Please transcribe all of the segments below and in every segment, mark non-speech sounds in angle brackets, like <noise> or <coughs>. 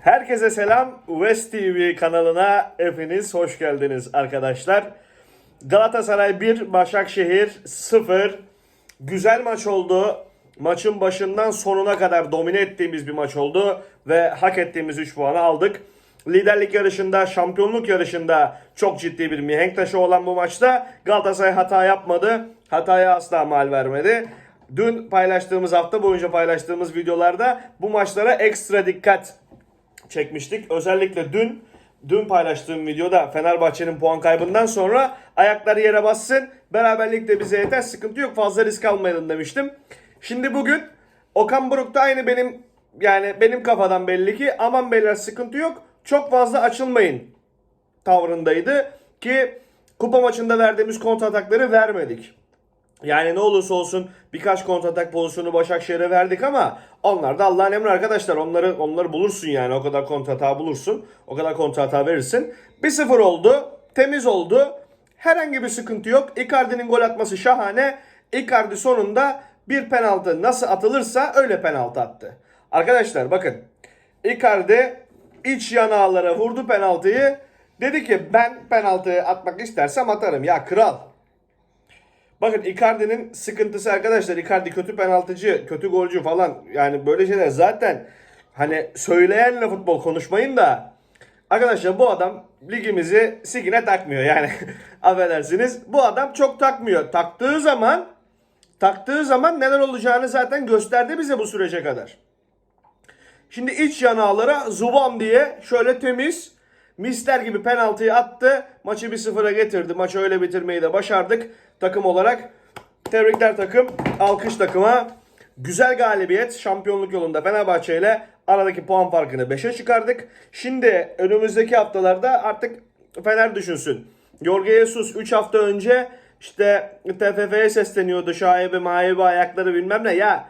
Herkese selam. West TV kanalına hepiniz hoş geldiniz arkadaşlar. Galatasaray 1, Başakşehir 0. Güzel maç oldu. Maçın başından sonuna kadar domine ettiğimiz bir maç oldu ve hak ettiğimiz 3 puanı aldık. Liderlik yarışında, şampiyonluk yarışında çok ciddi bir mihenk taşı olan bu maçta Galatasaray hata yapmadı. Hataya asla mal vermedi. Dün paylaştığımız hafta boyunca paylaştığımız videolarda bu maçlara ekstra dikkat çekmiştik. Özellikle dün dün paylaştığım videoda Fenerbahçe'nin puan kaybından sonra ayakları yere bassın. Beraberlik de bize yeter. Sıkıntı yok. Fazla risk almayalım demiştim. Şimdi bugün Okan Buruk da aynı benim yani benim kafadan belli ki aman beyler sıkıntı yok. Çok fazla açılmayın tavrındaydı ki kupa maçında verdiğimiz kontratakları vermedik. Yani ne olursa olsun birkaç kontratak pozisyonu Başakşehir'e verdik ama onlar da Allah'ın emri arkadaşlar. Onları onları bulursun yani. O kadar kontratağı bulursun. O kadar kontratağı verirsin. 1-0 oldu. Temiz oldu. Herhangi bir sıkıntı yok. Icardi'nin gol atması şahane. Icardi sonunda bir penaltı nasıl atılırsa öyle penaltı attı. Arkadaşlar bakın. Icardi iç yanağlara vurdu penaltıyı. Dedi ki ben penaltıyı atmak istersem atarım. Ya kral Bakın Icardi'nin sıkıntısı arkadaşlar. Icardi kötü penaltıcı, kötü golcü falan. Yani böyle şeyler zaten hani söyleyenle futbol konuşmayın da arkadaşlar bu adam ligimizi sigine takmıyor yani. <laughs> Affedersiniz. Bu adam çok takmıyor. Taktığı zaman taktığı zaman neler olacağını zaten gösterdi bize bu sürece kadar. Şimdi iç yanağlara zubam diye şöyle temiz misler gibi penaltıyı attı. Maçı 1-0'a getirdi. Maçı öyle bitirmeyi de başardık takım olarak. Tebrikler takım. Alkış takıma. Güzel galibiyet. Şampiyonluk yolunda Fenerbahçe ile aradaki puan farkını 5'e çıkardık. Şimdi önümüzdeki haftalarda artık Fener düşünsün. Jorge Jesus 3 hafta önce işte TFF'ye sesleniyordu. Şaibe maibe ayakları bilmem ne. Ya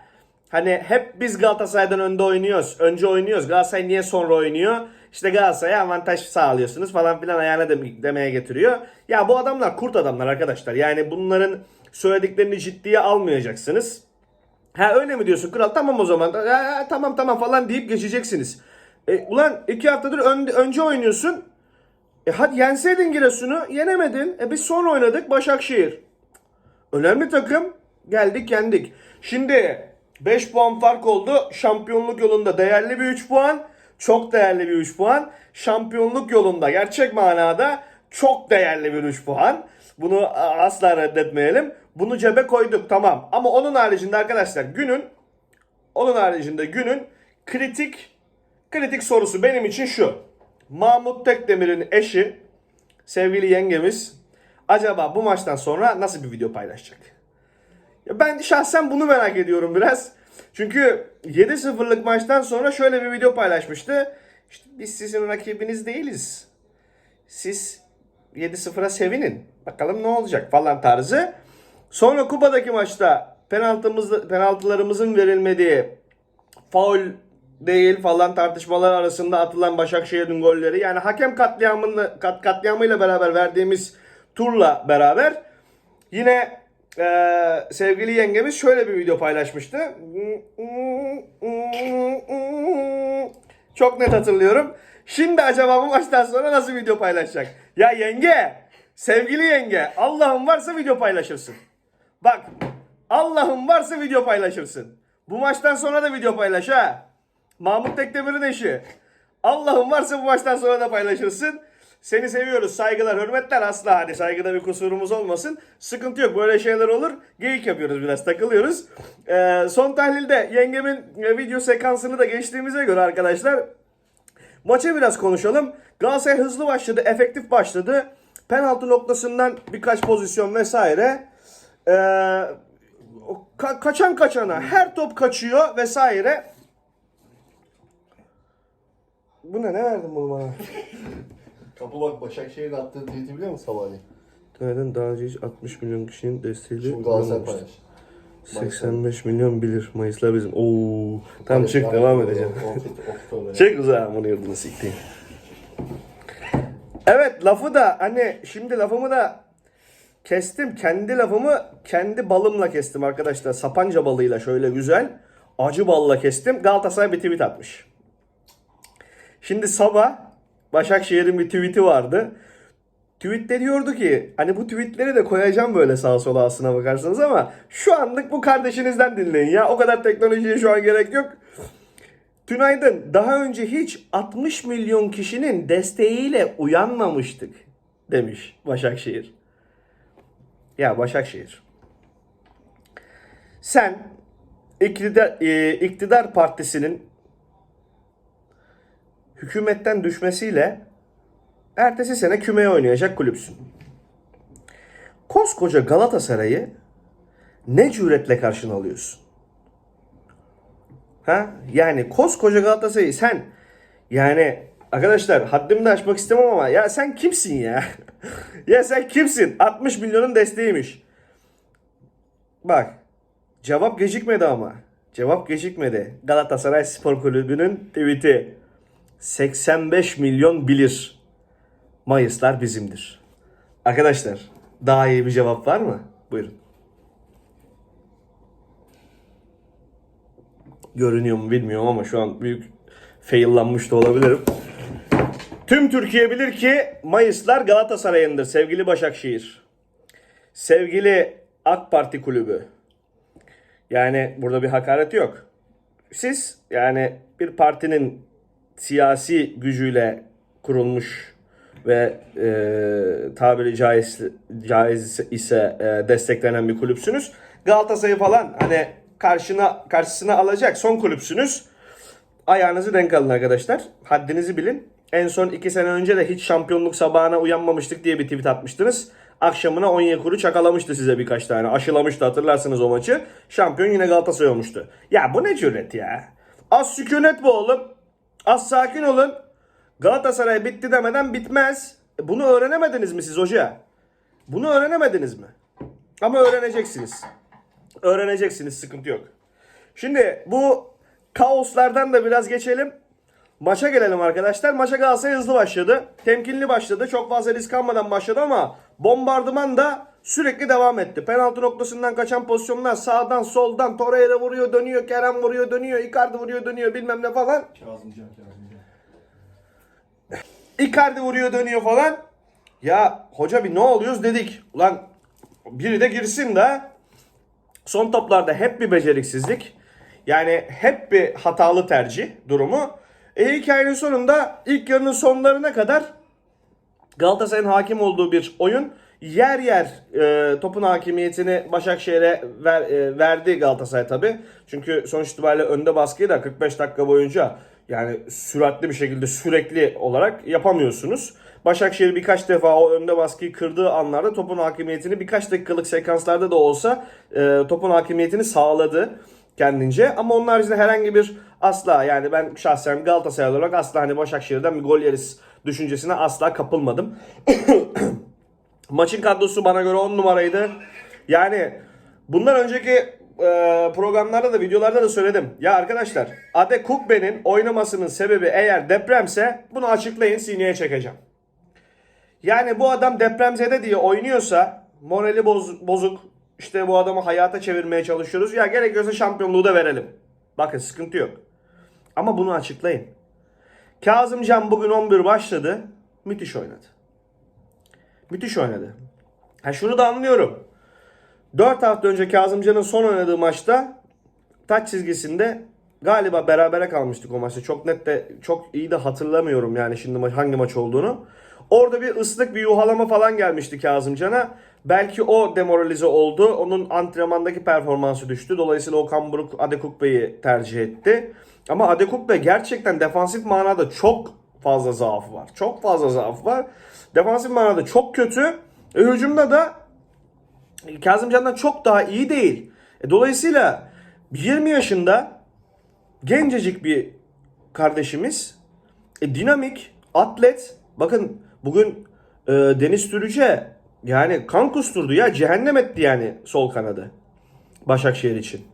Hani hep biz Galatasaray'dan önde oynuyoruz. Önce oynuyoruz. Galatasaray niye sonra oynuyor? İşte Galatasaray'a avantaj sağlıyorsunuz falan filan ayağına dem- demeye getiriyor. Ya bu adamlar kurt adamlar arkadaşlar. Yani bunların söylediklerini ciddiye almayacaksınız. Ha öyle mi diyorsun kral? Tamam o zaman. Ha, tamam tamam falan deyip geçeceksiniz. E, ulan iki haftadır ön- önce oynuyorsun. E hadi yenseydin Giresun'u. Yenemedin. E biz sonra oynadık Başakşehir. Önemli takım. Geldik yendik. Şimdi 5 puan fark oldu. Şampiyonluk yolunda değerli bir 3 puan. Çok değerli bir 3 puan. Şampiyonluk yolunda gerçek manada çok değerli bir 3 puan. Bunu asla reddetmeyelim. Bunu cebe koyduk tamam. Ama onun haricinde arkadaşlar günün onun haricinde günün kritik kritik sorusu benim için şu. Mahmut Tekdemir'in eşi sevgili yengemiz acaba bu maçtan sonra nasıl bir video paylaşacak? Ya ben şahsen bunu merak ediyorum biraz. Çünkü 7-0'lık maçtan sonra şöyle bir video paylaşmıştı. İşte biz sizin rakibiniz değiliz. Siz 7-0'a sevinin. Bakalım ne olacak falan tarzı. Sonra kupadaki maçta penaltımız, penaltılarımızın verilmediği faul değil falan tartışmalar arasında atılan Başakşehir'in golleri. Yani hakem katliamını, kat, katliamıyla beraber verdiğimiz turla beraber yine ee, sevgili yengemiz şöyle bir video paylaşmıştı. Çok net hatırlıyorum. Şimdi acaba bu maçtan sonra nasıl video paylaşacak? Ya yenge, sevgili yenge, Allah'ın varsa video paylaşırsın. Bak, Allah'ın varsa video paylaşırsın. Bu maçtan sonra da video paylaş ha. Mahmut Tekdemir'in eşi. Allah'ın varsa bu maçtan sonra da paylaşırsın. Seni seviyoruz. Saygılar, hürmetler. Asla hani saygıda bir kusurumuz olmasın. Sıkıntı yok. Böyle şeyler olur. Geyik yapıyoruz biraz. Takılıyoruz. Ee, son tahlilde yengemin e, video sekansını da geçtiğimize göre arkadaşlar maça biraz konuşalım. Galatasaray hızlı başladı. Efektif başladı. Penaltı noktasından birkaç pozisyon vesaire. Ee, ka- kaçan kaçana. Her top kaçıyor vesaire. Bu ne? Ne verdin bunu bana? Kapı bak Başakşehir'in attığı tweet'i biliyor musun sabahleyin? Neden daha önce hiç 60 milyon kişinin desteğiyle Şimdi Galatasaray kullanılmıştı. paylaş. 85 milyon bilir. Mayıslar bizim. Oo. Tamam çık devam edeceğim. Çek. Uzağa bunu yurdunu siktiğim. Evet lafı da hani şimdi lafımı da kestim. Kendi lafımı kendi balımla kestim arkadaşlar. Sapanca balıyla şöyle güzel. Acı balla kestim. Galatasaray bir tweet atmış. Şimdi sabah Başakşehir'in bir tweet'i vardı. Tweette diyordu ki hani bu tweetleri de koyacağım böyle sağa sola aslına bakarsanız ama şu anlık bu kardeşinizden dinleyin ya. O kadar teknolojiye şu an gerek yok. Tünaydın daha önce hiç 60 milyon kişinin desteğiyle uyanmamıştık demiş Başakşehir. Ya Başakşehir. Sen iktidar, e, iktidar partisinin hükümetten düşmesiyle ertesi sene kümeye oynayacak kulüpsün. Koskoca Galatasaray'ı ne cüretle karşına alıyorsun? Ha? Yani koskoca Galatasaray'ı sen yani arkadaşlar haddimi de aşmak istemem ama ya sen kimsin ya? <laughs> ya sen kimsin? 60 milyonun desteğiymiş. Bak cevap gecikmedi ama. Cevap gecikmedi. Galatasaray Spor Kulübü'nün tweet'i 85 milyon bilir. Mayıslar bizimdir. Arkadaşlar daha iyi bir cevap var mı? Buyurun. Görünüyor mu bilmiyorum ama şu an büyük faillanmış da olabilirim. Tüm Türkiye bilir ki Mayıslar Galatasaray'ındır sevgili Başakşehir. Sevgili AK Parti kulübü. Yani burada bir hakaret yok. Siz yani bir partinin siyasi gücüyle kurulmuş ve e, tabiri caiz, caiz ise e, desteklenen bir kulüpsünüz. Galatasaray'ı falan hani karşına karşısına alacak son kulüpsünüz. Ayağınızı denk alın arkadaşlar. Haddinizi bilin. En son 2 sene önce de hiç şampiyonluk sabahına uyanmamıştık diye bir tweet atmıştınız. Akşamına Onyekuru çakalamıştı size birkaç tane. Aşılamıştı hatırlarsınız o maçı. Şampiyon yine Galatasaray olmuştu. Ya bu ne cüret ya. Az sükunet bu oğlum. Az sakin olun. Galatasaray bitti demeden bitmez. E Bunu öğrenemediniz mi siz hoca? Bunu öğrenemediniz mi? Ama öğreneceksiniz. Öğreneceksiniz sıkıntı yok. Şimdi bu kaoslardan da biraz geçelim. Maça gelelim arkadaşlar. Maça Galatasaray hızlı başladı. Temkinli başladı. Çok fazla risk almadan başladı ama bombardıman da sürekli devam etti. Penaltı noktasından kaçan pozisyonlar sağdan soldan Torreira vuruyor dönüyor. Kerem vuruyor dönüyor. Icardi vuruyor dönüyor bilmem ne falan. Kazımcan Kazımcan. Icardi vuruyor dönüyor falan. Ya hoca bir ne oluyoruz dedik. Ulan biri de girsin de son toplarda hep bir beceriksizlik. Yani hep bir hatalı tercih durumu. E hikayenin sonunda ilk yarının sonlarına kadar Galatasaray'ın hakim olduğu bir oyun. Yer yer e, topun hakimiyetini Başakşehir'e ver, e, verdi Galatasaray tabi. Çünkü sonuç itibariyle önde baskıyı da 45 dakika boyunca yani süratli bir şekilde sürekli olarak yapamıyorsunuz. Başakşehir birkaç defa o önde baskıyı kırdığı anlarda topun hakimiyetini birkaç dakikalık sekanslarda da olsa e, topun hakimiyetini sağladı kendince. Ama onun haricinde herhangi bir asla yani ben şahsen Galatasaray olarak asla hani Başakşehir'den bir gol yeriz düşüncesine asla kapılmadım. <coughs> Maçın kadrosu bana göre 10 numaraydı. Yani bundan önceki e, programlarda da videolarda da söyledim. Ya arkadaşlar Ade Kukbe'nin oynamasının sebebi eğer depremse bunu açıklayın sineye çekeceğim. Yani bu adam depremzede diye oynuyorsa morali boz- bozuk işte bu adamı hayata çevirmeye çalışıyoruz. Ya gerekiyorsa şampiyonluğu da verelim. Bakın sıkıntı yok. Ama bunu açıklayın. Kazımcan bugün 11 başladı. Müthiş oynadı. Müthiş oynadı. Ha şunu da anlıyorum. 4 hafta önce Kazımcan'ın son oynadığı maçta taç çizgisinde galiba berabere kalmıştık o maçta. Çok net de çok iyi de hatırlamıyorum yani şimdi hangi maç olduğunu. Orada bir ıslık bir yuhalama falan gelmişti Kazımcan'a. Belki o demoralize oldu. Onun antrenmandaki performansı düştü. Dolayısıyla Okan Buruk Adekukbe'yi tercih etti. Ama Adekukbe gerçekten defansif manada çok fazla zaafı var. Çok fazla zaafı var. Defansif manada çok kötü. E, hücumda da Kazımcan'dan çok daha iyi değil. E, dolayısıyla 20 yaşında gencecik bir kardeşimiz e, dinamik, atlet. Bakın bugün e, Deniz Türüce yani kan kusturdu ya cehennem etti yani sol kanadı Başakşehir için.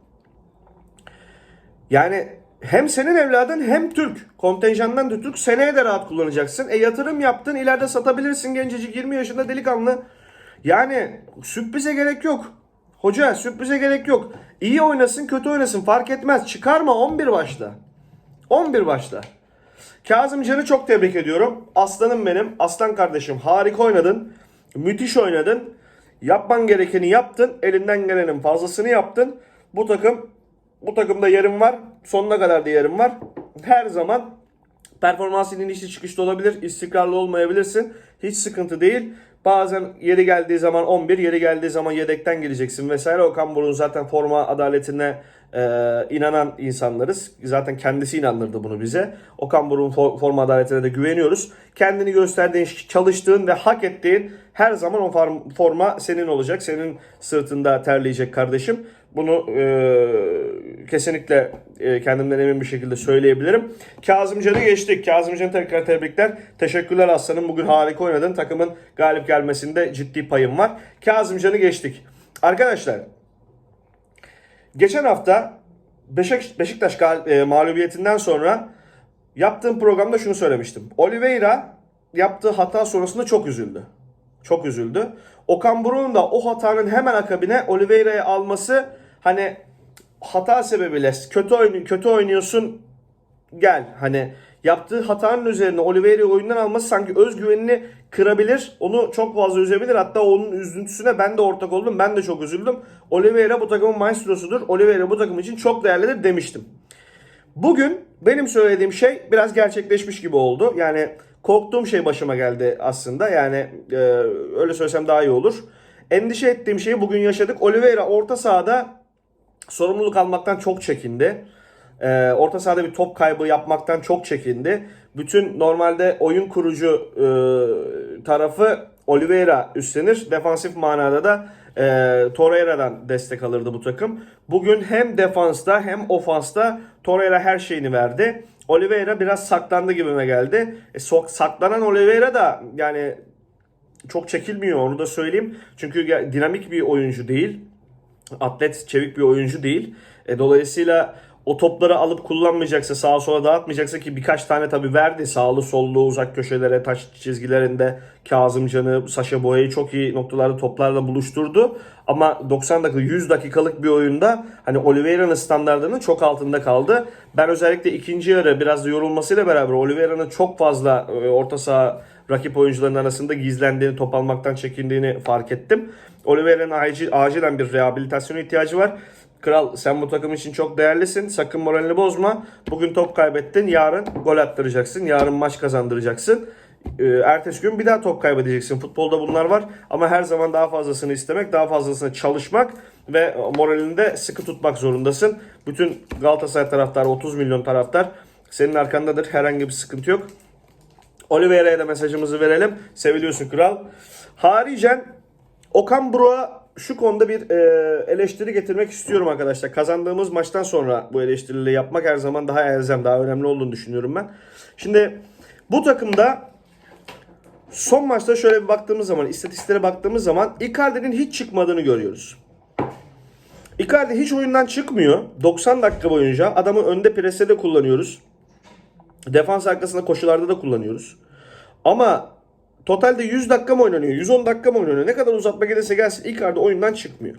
Yani hem senin evladın hem Türk. Kontenjandan da Türk. Seneye de rahat kullanacaksın. E yatırım yaptın. ileride satabilirsin gencecik 20 yaşında delikanlı. Yani sürprize gerek yok. Hoca sürprize gerek yok. İyi oynasın kötü oynasın fark etmez. Çıkarma 11 başla. 11 başla. Kazımcan'ı çok tebrik ediyorum. Aslanım benim. Aslan kardeşim harika oynadın. Müthiş oynadın. Yapman gerekeni yaptın. Elinden gelenin fazlasını yaptın. Bu takım bu takımda yerim var. Sonuna kadar da yerim var. Her zaman performansın inişli çıkışlı olabilir. istikrarlı olmayabilirsin. Hiç sıkıntı değil. Bazen yeri geldiği zaman 11, yeri geldiği zaman yedekten geleceksin vesaire. Okan Buruk'un zaten forma adaletine e, inanan insanlarız. Zaten kendisi inandırdı bunu bize. Okan Buruk'un for- forma adaletine de güveniyoruz. Kendini gösterdiğin, çalıştığın ve hak ettiğin her zaman o form- forma senin olacak. Senin sırtında terleyecek kardeşim. Bunu e, kesinlikle e, kendimden emin bir şekilde söyleyebilirim. Kazımcan'ı geçtik. Kazımcan'ı tekrar tebrikler. Teşekkürler aslanım. Bugün harika oynadın. Takımın galip gelmesinde ciddi payım var. Kazımcan'ı geçtik. Arkadaşlar geçen hafta Beşik, Beşiktaş e, mağlubiyetinden sonra yaptığım programda şunu söylemiştim. Oliveira yaptığı hata sonrasında çok üzüldü. Çok üzüldü. Okan Buruk'un da o hatanın hemen akabine Oliveira'yı alması hani hata sebebiyle kötü oyun kötü oynuyorsun gel hani yaptığı hatanın üzerine Oliveira'yı oyundan alması sanki özgüvenini kırabilir. Onu çok fazla üzebilir. Hatta onun üzüntüsüne ben de ortak oldum. Ben de çok üzüldüm. Oliveira bu takımın maestrosudur. Oliveira bu takım için çok değerlidir demiştim. Bugün benim söylediğim şey biraz gerçekleşmiş gibi oldu. Yani korktuğum şey başıma geldi aslında. Yani e, öyle söylesem daha iyi olur. Endişe ettiğim şeyi bugün yaşadık. Oliveira orta sahada sorumluluk almaktan çok çekindi. Ee, orta sahada bir top kaybı yapmaktan çok çekindi. Bütün normalde oyun kurucu e, tarafı Oliveira üstlenir. Defansif manada da e, Torreira'dan destek alırdı bu takım. Bugün hem defansta hem ofansta Torreira her şeyini verdi. Oliveira biraz saklandı gibime geldi. E, sok- saklanan Oliveira da yani çok çekilmiyor onu da söyleyeyim. Çünkü dinamik bir oyuncu değil atlet, çevik bir oyuncu değil. E, dolayısıyla o topları alıp kullanmayacaksa, sağa sola dağıtmayacaksa ki birkaç tane tabii verdi. Sağlı sollu uzak köşelere, taş çizgilerinde Kazımcan'ı, Saşa Boya'yı çok iyi noktalarda toplarla buluşturdu. Ama 90 dakika, 100 dakikalık bir oyunda hani Oliveira'nın standartlarının çok altında kaldı. Ben özellikle ikinci yarı biraz da yorulmasıyla beraber Oliveira'nın çok fazla e, orta saha rakip oyuncuların arasında gizlendiğini, top almaktan çekindiğini fark ettim. Oliveira'nın acil, acilen bir rehabilitasyona ihtiyacı var. Kral sen bu takım için çok değerlisin. Sakın moralini bozma. Bugün top kaybettin. Yarın gol attıracaksın. Yarın maç kazandıracaksın. Ee, ertesi gün bir daha top kaybedeceksin. Futbolda bunlar var. Ama her zaman daha fazlasını istemek, daha fazlasını çalışmak ve moralini de sıkı tutmak zorundasın. Bütün Galatasaray taraftarı, 30 milyon taraftar senin arkandadır. Herhangi bir sıkıntı yok. Oliveira'ya da mesajımızı verelim. Seviliyorsun kral. Haricen Okan Buruk'a şu konuda bir e, eleştiri getirmek istiyorum arkadaşlar. Kazandığımız maçtan sonra bu eleştirileri yapmak her zaman daha elzem, daha önemli olduğunu düşünüyorum ben. Şimdi bu takımda son maçta şöyle bir baktığımız zaman, istatistiklere baktığımız zaman Icardi'nin hiç çıkmadığını görüyoruz. Icardi hiç oyundan çıkmıyor. 90 dakika boyunca adamı önde preste de kullanıyoruz. Defans arkasında koşularda da kullanıyoruz. Ama totalde 100 dakika mı oynanıyor? 110 dakika mı oynanıyor? Ne kadar uzatma gelirse gelsin Icardi oyundan çıkmıyor.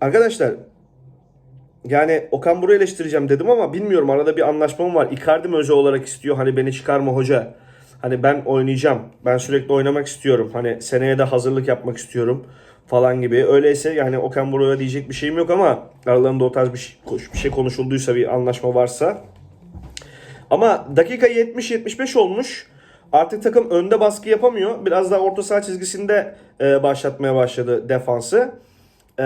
Arkadaşlar yani Okan Buruk'u eleştireceğim dedim ama bilmiyorum arada bir anlaşmam var. Icardi mi özel olarak istiyor hani beni çıkarma hoca. Hani ben oynayacağım. Ben sürekli oynamak istiyorum. Hani seneye de hazırlık yapmak istiyorum falan gibi. Öyleyse yani Okan Buruk'a diyecek bir şeyim yok ama aralarında o tarz bir şey, bir şey konuşulduysa bir anlaşma varsa ama dakika 70-75 olmuş. Artık takım önde baskı yapamıyor. Biraz daha orta saha çizgisinde e, başlatmaya başladı defansı. E,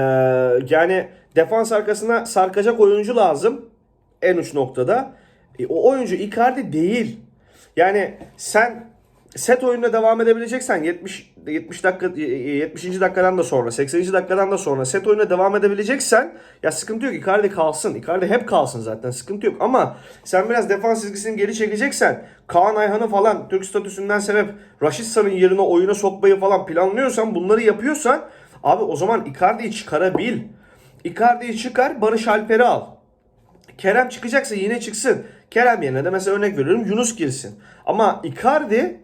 yani defans arkasına sarkacak oyuncu lazım. En uç noktada. E, o oyuncu Icardi değil. Yani sen set oyununa devam edebileceksen 70 70 dakika 70. dakikadan da sonra 80. dakikadan da sonra set oyununa devam edebileceksen ya sıkıntı yok Icardi kalsın. Icardi hep kalsın zaten sıkıntı yok ama sen biraz defans çizgisini geri çekeceksen Kaan Ayhan'ı falan Türk statüsünden sebep Raşitsa'nın yerine oyuna sokmayı falan planlıyorsan bunları yapıyorsan abi o zaman Icardi'yi çıkarabil. Icardi'yi çıkar Barış Alper'i al. Kerem çıkacaksa yine çıksın. Kerem yerine de mesela örnek veriyorum Yunus girsin. Ama Icardi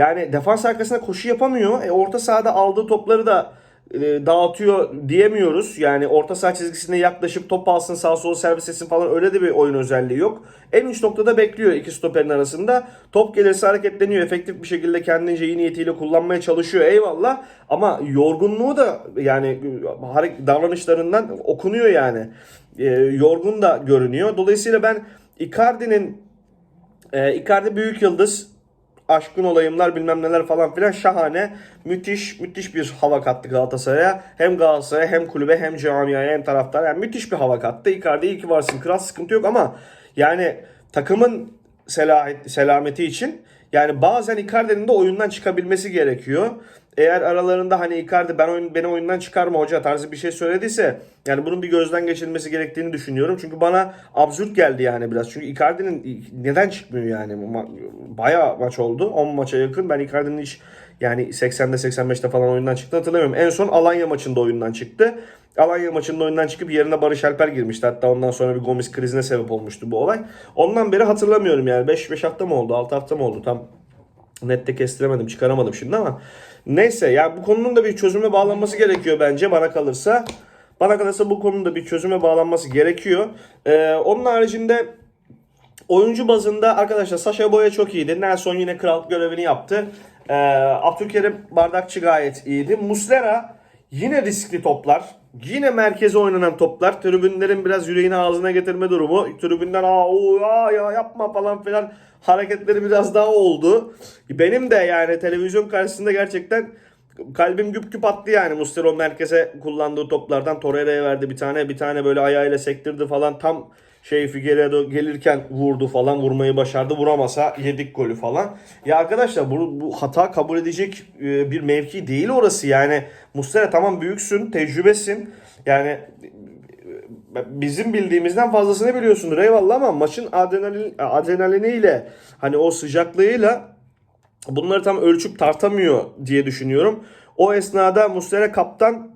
yani defans arkasında koşu yapamıyor. E, orta sahada aldığı topları da e, dağıtıyor diyemiyoruz. Yani orta saha çizgisine yaklaşıp top alsın sağ sol servis etsin falan öyle de bir oyun özelliği yok. En üst noktada bekliyor iki stoperin arasında. Top gelirse hareketleniyor. Efektif bir şekilde kendince iyi niyetiyle kullanmaya çalışıyor. Eyvallah. Ama yorgunluğu da yani davranışlarından okunuyor yani. E, yorgun da görünüyor. Dolayısıyla ben Icardi'nin e, Icardi büyük yıldız. Aşkın olayımlar bilmem neler falan filan şahane. Müthiş müthiş bir hava kattı Galatasaray'a. Hem Galatasaray'a hem kulübe hem camiaya hem taraftara. Yani müthiş bir hava kattı. Icardi iyi ki varsın. Kral sıkıntı yok ama yani takımın selameti için yani bazen Icardi'nin de oyundan çıkabilmesi gerekiyor. Eğer aralarında hani Icardi ben oyun, beni oyundan çıkarma hoca tarzı bir şey söylediyse yani bunun bir gözden geçirilmesi gerektiğini düşünüyorum. Çünkü bana absürt geldi yani biraz. Çünkü Icardi'nin neden çıkmıyor yani? Bayağı maç oldu. 10 maça yakın. Ben Icardi'nin hiç yani 80'de 85'te falan oyundan çıktı hatırlamıyorum. En son Alanya maçında oyundan çıktı. Alanya maçında oyundan çıkıp yerine Barış Alper girmişti. Hatta ondan sonra bir Gomis krizine sebep olmuştu bu olay. Ondan beri hatırlamıyorum yani. 5 5 hafta mı oldu? 6 hafta mı oldu? Tam nette kestiremedim, çıkaramadım şimdi ama neyse ya bu konunun da bir çözüme bağlanması gerekiyor bence bana kalırsa. Bana kalırsa bu konunun da bir çözüme bağlanması gerekiyor. Ee, onun haricinde oyuncu bazında arkadaşlar Sasha Boya çok iyiydi. Nelson yine krallık görevini yaptı. Ee, Abdülkerim Bardakçı gayet iyiydi. Muslera yine riskli toplar. Yine merkeze oynanan toplar. Tribünlerin biraz yüreğini ağzına getirme durumu. Tribünden aa o ya, ya yapma falan filan hareketleri biraz daha oldu. Benim de yani televizyon karşısında gerçekten kalbim güp güp attı yani Muslera o merkeze kullandığı toplardan Torreira'ya verdi bir tane bir tane böyle ayağıyla sektirdi falan tam şey Figueiredo gelirken vurdu falan vurmayı başardı vuramasa yedik golü falan. Ya arkadaşlar bu, bu hata kabul edecek e, bir mevki değil orası yani Muslera tamam büyüksün tecrübesin yani e, bizim bildiğimizden fazlasını biliyorsundur eyvallah ama maçın adrenalin, adrenaliniyle hani o sıcaklığıyla bunları tam ölçüp tartamıyor diye düşünüyorum. O esnada Muslera kaptan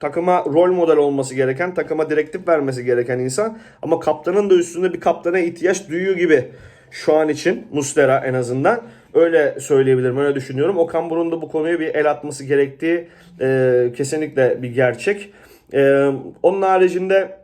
takıma rol model olması gereken, takıma direktif vermesi gereken insan. Ama kaptanın da üstünde bir kaptana ihtiyaç duyuyor gibi şu an için Muslera en azından. Öyle söyleyebilirim, öyle düşünüyorum. Okan Buruk'un da bu konuya bir el atması gerektiği e, kesinlikle bir gerçek. E, onun haricinde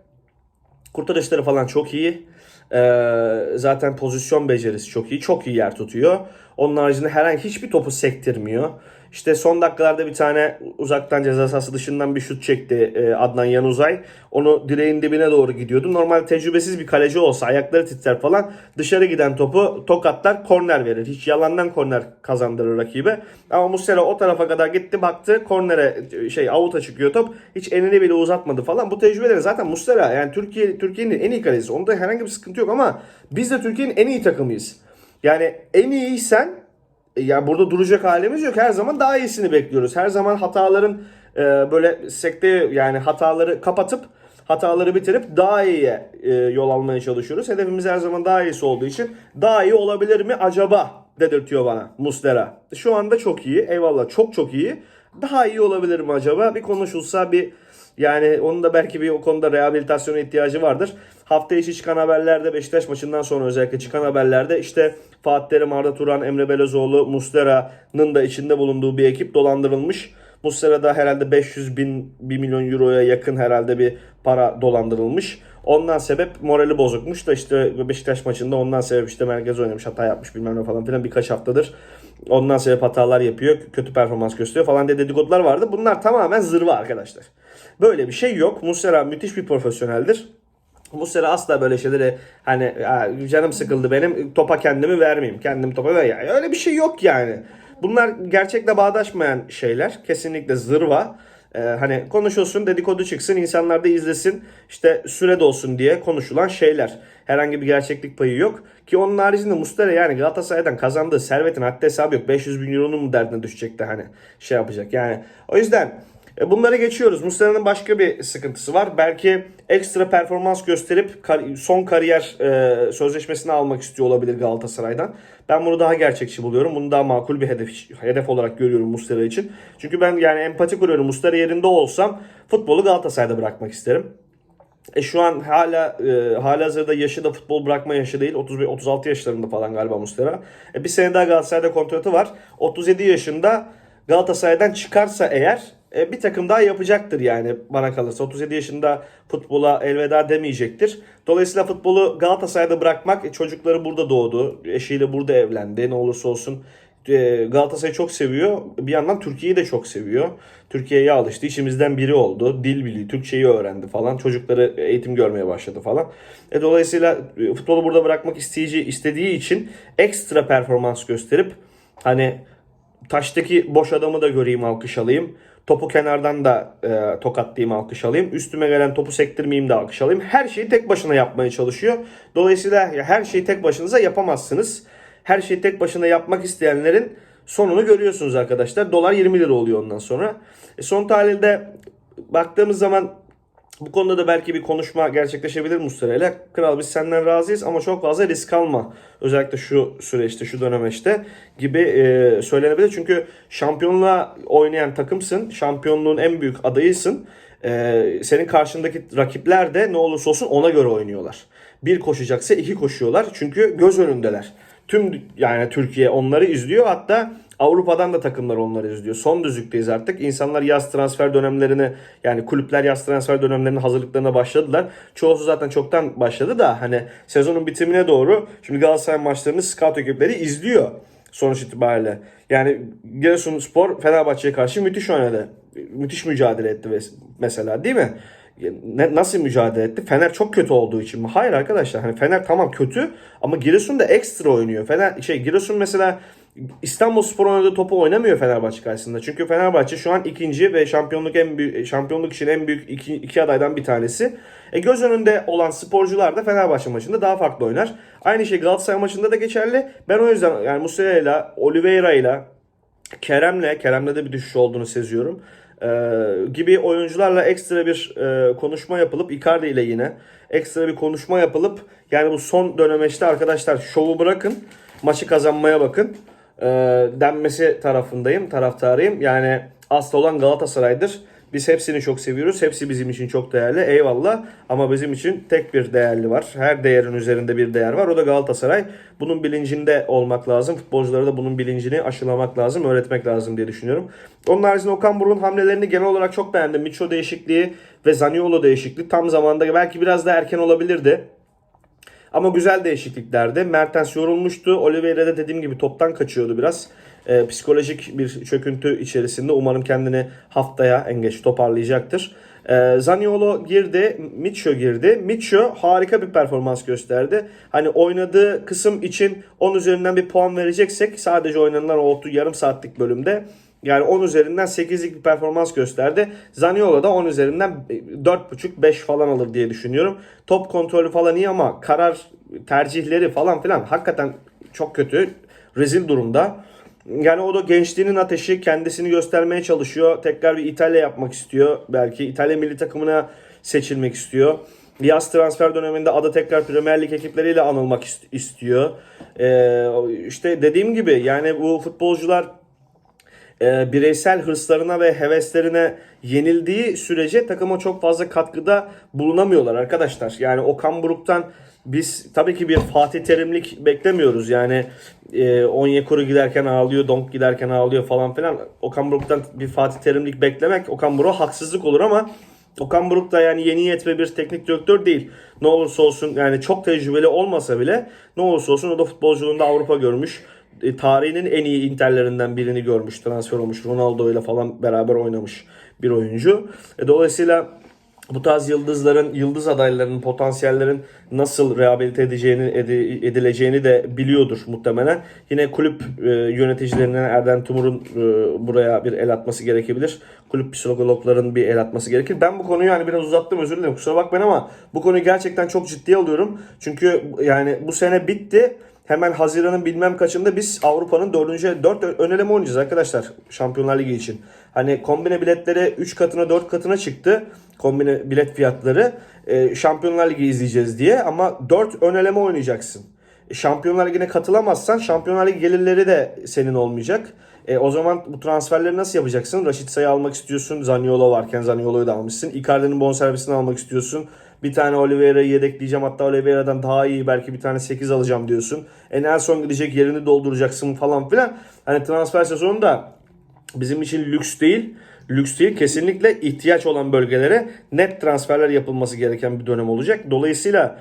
kurtarışları falan çok iyi. Ee, zaten pozisyon becerisi çok iyi. Çok iyi yer tutuyor. Onun haricinde herhangi hiçbir topu sektirmiyor. İşte son dakikalarda bir tane uzaktan ceza sahası dışından bir şut çekti e, Adnan Yanuzay. Onu direğin dibine doğru gidiyordu. Normal tecrübesiz bir kaleci olsa ayakları titrer falan dışarı giden topu tokatlar korner verir. Hiç yalandan korner kazandırır rakibe. Ama Muslera o tarafa kadar gitti baktı kornere şey avuta çıkıyor top. Hiç elini bile uzatmadı falan. Bu tecrübeleri zaten Muslera yani Türkiye Türkiye'nin en iyi kalecisi. Onda herhangi bir sıkıntı yok ama biz de Türkiye'nin en iyi takımıyız. Yani en iyiysen yani burada duracak halimiz yok. Her zaman daha iyisini bekliyoruz. Her zaman hataların e, böyle sekte yani hataları kapatıp hataları bitirip daha iyiye e, yol almaya çalışıyoruz. Hedefimiz her zaman daha iyisi olduğu için daha iyi olabilir mi acaba dedirtiyor bana Muslera. Şu anda çok iyi. Eyvallah çok çok iyi. Daha iyi olabilir mi acaba? Bir konuşulsa bir yani onun da belki bir o konuda rehabilitasyona ihtiyacı vardır. Hafta içi çıkan haberlerde Beşiktaş maçından sonra özellikle çıkan haberlerde işte Fatih Terim, Arda Turan, Emre Belözoğlu, Muslera'nın da içinde bulunduğu bir ekip dolandırılmış. Muslera da herhalde 500 bin 1 milyon euroya yakın herhalde bir para dolandırılmış. Ondan sebep morali bozukmuş da işte Beşiktaş maçında ondan sebep işte merkez oynamış hata yapmış bilmem ne falan filan birkaç haftadır. Ondan sebep hatalar yapıyor. Kötü performans gösteriyor falan diye dedikodular vardı. Bunlar tamamen zırva arkadaşlar. Böyle bir şey yok. Muslera müthiş bir profesyoneldir. Muslera asla böyle şeyleri hani "Ya canım sıkıldı benim topa kendimi vermeyeyim. Kendim topa ver. Yani öyle bir şey yok yani. Bunlar gerçekle bağdaşmayan şeyler. Kesinlikle zırva. Ee, hani konuşulsun dedikodu çıksın insanlar da izlesin işte süre dolsun diye konuşulan şeyler. Herhangi bir gerçeklik payı yok. Ki onun haricinde Muslera yani Galatasaray'dan kazandığı servetin haddi hesabı yok. 500 bin euronun mu derdine düşecek de hani şey yapacak yani. O yüzden e, Bunları geçiyoruz. Muslera'nın başka bir sıkıntısı var. Belki ekstra performans gösterip son kariyer e, sözleşmesini almak istiyor olabilir Galatasaray'dan. Ben bunu daha gerçekçi buluyorum. Bunu daha makul bir hedef hedef olarak görüyorum Muslera için. Çünkü ben yani empati kuruyorum. Muslera yerinde olsam futbolu Galatasaray'da bırakmak isterim. E şu an hala e, halihazırda yaşı da futbol bırakma yaşı değil. 35 36 yaşlarında falan galiba Muslera. E, bir sene daha Galatasaray'da kontratı var. 37 yaşında Galatasaray'dan çıkarsa eğer e, bir takım daha yapacaktır yani bana kalırsa. 37 yaşında futbola elveda demeyecektir. Dolayısıyla futbolu Galatasaray'da bırakmak e, çocukları burada doğdu. Eşiyle burada evlendi. Ne olursa olsun e, Galatasaray'ı çok seviyor. Bir yandan Türkiye'yi de çok seviyor. Türkiye'ye alıştı. İçimizden biri oldu. Dil biliyor. Türkçeyi öğrendi falan. Çocukları eğitim görmeye başladı falan. E, dolayısıyla e, futbolu burada bırakmak isteyici, istediği için ekstra performans gösterip hani taştaki boş adamı da göreyim alkış alayım. Topu kenardan da e, tokatlayayım alkış alayım. Üstüme gelen topu sektirmeyeyim de alkış alayım. Her şeyi tek başına yapmaya çalışıyor. Dolayısıyla her şeyi tek başınıza yapamazsınız. Her şeyi tek başına yapmak isteyenlerin sonunu görüyorsunuz arkadaşlar. Dolar 20 lira oluyor ondan sonra. E, son tahlilde baktığımız zaman bu konuda da belki bir konuşma gerçekleşebilir Muslera ile. Kral biz senden razıyız ama çok fazla risk alma. Özellikle şu süreçte, şu dönemeçte gibi e, söylenebilir. Çünkü şampiyonluğa oynayan takımsın. Şampiyonluğun en büyük adayısın. E, senin karşındaki rakipler de ne olursa olsun ona göre oynuyorlar. Bir koşacaksa iki koşuyorlar. Çünkü göz önündeler. Tüm yani Türkiye onları izliyor. Hatta Avrupa'dan da takımlar onları izliyor. Son düzlükteyiz artık. İnsanlar yaz transfer dönemlerini yani kulüpler yaz transfer dönemlerinin hazırlıklarına başladılar. Çoğusu zaten çoktan başladı da hani sezonun bitimine doğru şimdi Galatasaray maçlarını scout ekipleri izliyor sonuç itibariyle. Yani Giresunspor Fenerbahçe'ye karşı müthiş oynadı. Müthiş mücadele etti mesela değil mi? Ne, nasıl mücadele etti? Fener çok kötü olduğu için mi? Hayır arkadaşlar. Hani Fener tamam kötü ama Giresun da ekstra oynuyor. Fener şey Giresun mesela İstanbulspor oynadığı topu oynamıyor Fenerbahçe karşısında. Çünkü Fenerbahçe şu an ikinci ve şampiyonluk en büyük şampiyonluk için en büyük iki, iki adaydan bir tanesi. E göz önünde olan sporcular da Fenerbahçe maçında daha farklı oynar. Aynı şey Galatasaray maçında da geçerli. Ben o yüzden yani Muslera ile Oliveira ile Kerem'le, Kerem'le de bir düşüş olduğunu seziyorum. Ee, gibi oyuncularla ekstra bir e, konuşma yapılıp Icardi ile yine ekstra bir konuşma yapılıp yani bu son dönemeçte arkadaşlar şovu bırakın maçı kazanmaya bakın e, denmesi tarafındayım taraftarıyım. Yani asıl olan Galatasaray'dır biz hepsini çok seviyoruz hepsi bizim için çok değerli eyvallah ama bizim için tek bir değerli var her değerin üzerinde bir değer var o da Galatasaray bunun bilincinde olmak lazım futbolculara da bunun bilincini aşılamak lazım öğretmek lazım diye düşünüyorum onun haricinde Okan Buruk'un hamlelerini genel olarak çok beğendim. Micho değişikliği ve Zaniolo değişikliği tam zamanda belki biraz da erken olabilirdi. Ama güzel değişikliklerdi. Mertens yorulmuştu. Oliveira da dediğim gibi toptan kaçıyordu biraz. Ee, psikolojik bir çöküntü içerisinde. Umarım kendini haftaya en geç toparlayacaktır. Ee, Zaniolo girdi, Micho girdi. Micho harika bir performans gösterdi. Hani oynadığı kısım için 10 üzerinden bir puan vereceksek sadece oynanılan o yarım saatlik bölümde yani 10 üzerinden 8'lik bir performans gösterdi. Zaniolo da 10 üzerinden 4.5-5 falan alır diye düşünüyorum. Top kontrolü falan iyi ama karar tercihleri falan filan hakikaten çok kötü. Rezil durumda. Yani o da gençliğinin ateşi kendisini göstermeye çalışıyor. Tekrar bir İtalya yapmak istiyor. Belki İtalya milli takımına seçilmek istiyor. Yaz transfer döneminde adı tekrar Premier Lig ekipleriyle anılmak ist- istiyor. Ee, işte dediğim gibi yani bu futbolcular e, bireysel hırslarına ve heveslerine yenildiği sürece takıma çok fazla katkıda bulunamıyorlar arkadaşlar. Yani Okan Buruk'tan biz tabii ki bir Fatih Terimlik beklemiyoruz. Yani e, Onyekuru giderken ağlıyor, Donk giderken ağlıyor falan filan. Okan Buruk'tan bir Fatih Terimlik beklemek Okan Buruk'a haksızlık olur ama Okan Buruk da yani yeni yet ve bir teknik direktör değil. Ne olursa olsun yani çok tecrübeli olmasa bile ne olursa olsun o da futbolculuğunda Avrupa görmüş. E, tarihinin en iyi interlerinden birini görmüş. Transfer olmuş. Ronaldo ile falan beraber oynamış bir oyuncu. E, dolayısıyla bu tarz yıldızların, yıldız adaylarının, potansiyellerin nasıl rehabilite edeceğini, edi- edileceğini de biliyordur muhtemelen. Yine kulüp e, yöneticilerine Erden Timur'un e, buraya bir el atması gerekebilir. Kulüp psikologların bir el atması gerekir. Ben bu konuyu yani biraz uzattım özür dilerim kusura bakmayın ama bu konuyu gerçekten çok ciddiye alıyorum. Çünkü yani bu sene bitti. Hemen Haziran'ın bilmem kaçında biz Avrupa'nın 4. 4 ön eleme oynayacağız arkadaşlar Şampiyonlar Ligi için. Hani kombine biletleri 3 katına 4 katına çıktı. Kombine bilet fiyatları. Ee, Şampiyonlar Ligi izleyeceğiz diye ama 4 ön eleme oynayacaksın. E, Şampiyonlar Ligi'ne katılamazsan Şampiyonlar Ligi gelirleri de senin olmayacak. E, o zaman bu transferleri nasıl yapacaksın? Raşit Say'ı almak istiyorsun. Zaniolo varken Zaniolo'yu da almışsın. Icardi'nin bonservisini almak istiyorsun. Bir tane Oliveira'yı yedekleyeceğim. Hatta Oliveira'dan daha iyi belki bir tane 8 alacağım diyorsun. E Nelson gidecek yerini dolduracaksın falan filan. Hani transfer sezonunda bizim için lüks değil. Lüks değil kesinlikle ihtiyaç olan bölgelere net transferler yapılması gereken bir dönem olacak. Dolayısıyla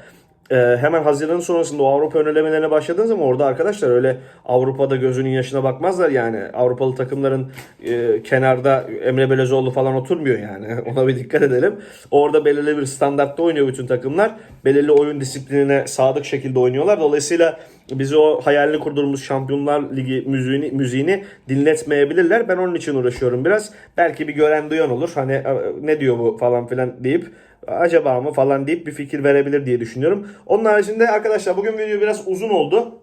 e, hemen Haziran sonrasında o Avrupa önelemelerine başladığınız zaman orada arkadaşlar öyle Avrupa'da gözünün yaşına bakmazlar yani. Avrupalı takımların e, kenarda Emre Belezoğlu falan oturmuyor yani. <laughs> Ona bir dikkat edelim. Orada belirli bir standartta oynuyor bütün takımlar. Belirli oyun disiplinine sadık şekilde oynuyorlar. Dolayısıyla bizi o hayalini kurduğumuz Şampiyonlar Ligi müziğini, müziğini dinletmeyebilirler. Ben onun için uğraşıyorum biraz. Belki bir gören duyan olur. Hani "E, ne diyor bu falan filan deyip acaba mı falan deyip bir fikir verebilir diye düşünüyorum. Onun haricinde arkadaşlar bugün video biraz uzun oldu.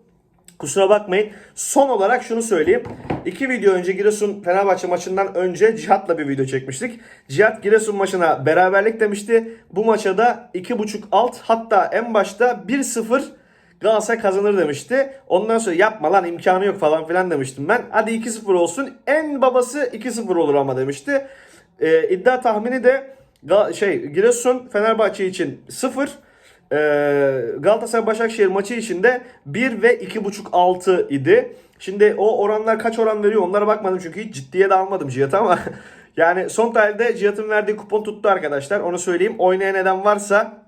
Kusura bakmayın. Son olarak şunu söyleyeyim. İki video önce Giresun Fenerbahçe maçından önce Cihat'la bir video çekmiştik. Cihat Giresun maçına beraberlik demişti. Bu maça da 2.5 alt hatta en başta 1-0 Galatasaray kazanır demişti. Ondan sonra yapma lan imkanı yok falan filan demiştim ben. Hadi 2-0 olsun. En babası 2-0 olur ama demişti. Ee, iddia tahmini de şey Giresun Fenerbahçe için 0. Ee, Galatasaray Başakşehir maçı için de 1 ve 2.5 altı idi. Şimdi o oranlar kaç oran veriyor onlara bakmadım çünkü hiç ciddiye de almadım Cihat'ı ama <laughs> yani son tahlilde Cihat'ın verdiği kupon tuttu arkadaşlar. Onu söyleyeyim. Oynayan eden varsa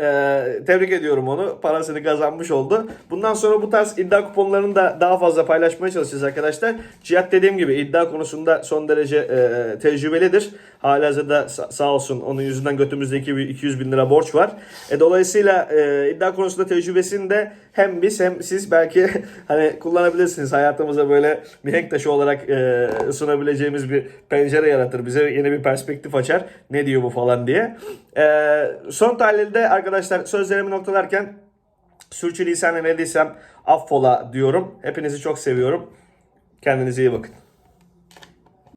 ee, tebrik ediyorum onu. Parasını kazanmış oldu. Bundan sonra bu tarz iddia kuponlarını da daha fazla paylaşmaya çalışacağız arkadaşlar. Cihat dediğim gibi iddia konusunda son derece e, tecrübelidir. Halihazırda sa- sağ olsun onun yüzünden götümüzde 200 bin lira borç var. E, dolayısıyla e, iddia konusunda tecrübesini de hem biz hem siz belki <laughs> hani kullanabilirsiniz. Hayatımıza böyle mihenk taşı olarak e, sunabileceğimiz bir pencere yaratır. Bize yeni bir perspektif açar. Ne diyor bu falan diye. E, son tahlilde arkadaşlar sözlerimi noktalarken sürçülisan ediysem affola diyorum. Hepinizi çok seviyorum. Kendinize iyi bakın.